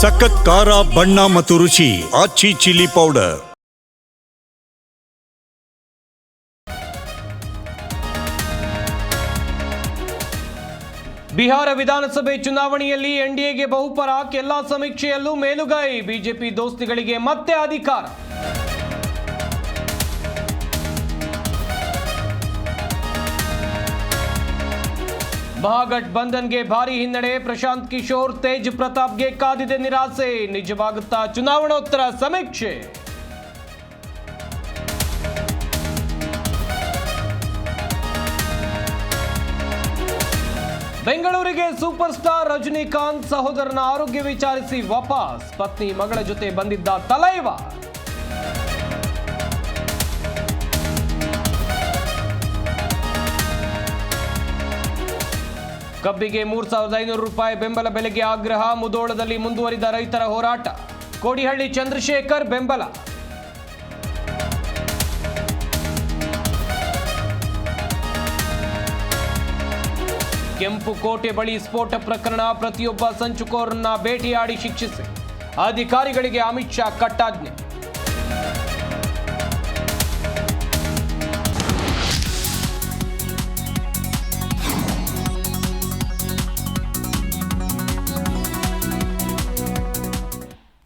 ಸಖತ್ ಖಾರ, ಬಣ್ಣ ಮತ್ತು ರುಚಿ, ಆಚಿ ಚಿಲ್ಲಿ ಪೌಡರ್. ಬಿಹಾರ ವಿಧಾನಸಭೆ ಚುನಾವಣೆಯಲ್ಲಿ ಎನ್ಡಿಎಗೆ ಬಹುಪರ ಎಲ್ಲ ಸಮೀಕ್ಷೆಯಲ್ಲೂ ಮೇಲುಗೈ. ಬಿಜೆಪಿ ದೋಸ್ತಿಗಳಿಗೆ ಮತ್ತೆ ಅಧಿಕಾರ. ಮಹಾಗಠ್ ಬಂಧನ್ಗೆ ಭಾರಿ ಹಿನ್ನಡೆ ಪ್ರಶಾಂತ್ ಕಿಶೋರ್ ತೇಜ್ ಪ್ರತಾಪ್ಗೆ ಕಾದಿದೆ ನಿರಾಸೆ ನಿಜವಾಗುತ್ತಾ ಚುನಾವಣೋತ್ತರ ಸಮೀಕ್ಷೆ ಬೆಂಗಳೂರಿಗೆ ಸೂಪರ್ ಸ್ಟಾರ್ ರಜನಿಕಾಂತ್ ಸಹೋದರನ ಆರೋಗ್ಯ ವಿಚಾರಿಸಿ ವಾಪಸ್ ಪತ್ನಿ ಮಗಳ ಜೊತೆ ಬಂದಿದ್ದ ತಲೈವ ಕಬ್ಬಿಗೆ ಮೂರ್ ಸಾವಿರದ ಐನೂರು ರೂಪಾಯಿ ಬೆಂಬಲ ಬೆಲೆಗೆ ಆಗ್ರಹ. ಮುದೋಳದಲ್ಲಿ ಮುಂದುವರಿದ ರೈತರ ಹೋರಾಟ. ಕೋಡಿಹಳ್ಳಿ ಚಂದ್ರಶೇಖರ್ ಬೆಂಬಲ. ಕೆಂಪು ಕೋಟೆ ಬಳಿ ಸ್ಫೋಟ ಪ್ರಕರಣ. ಪ್ರತಿಯೊಬ್ಬ ಸಂಚುಕೋರನ್ನ ಭೇಟಿಯಾಡಿ ಶಿಕ್ಷಿಸಿ. ಅಧಿಕಾರಿಗಳಿಗೆ ಅಮಿತ್ ಶಾ ಕಟ್ಟಾಜ್ಞೆ.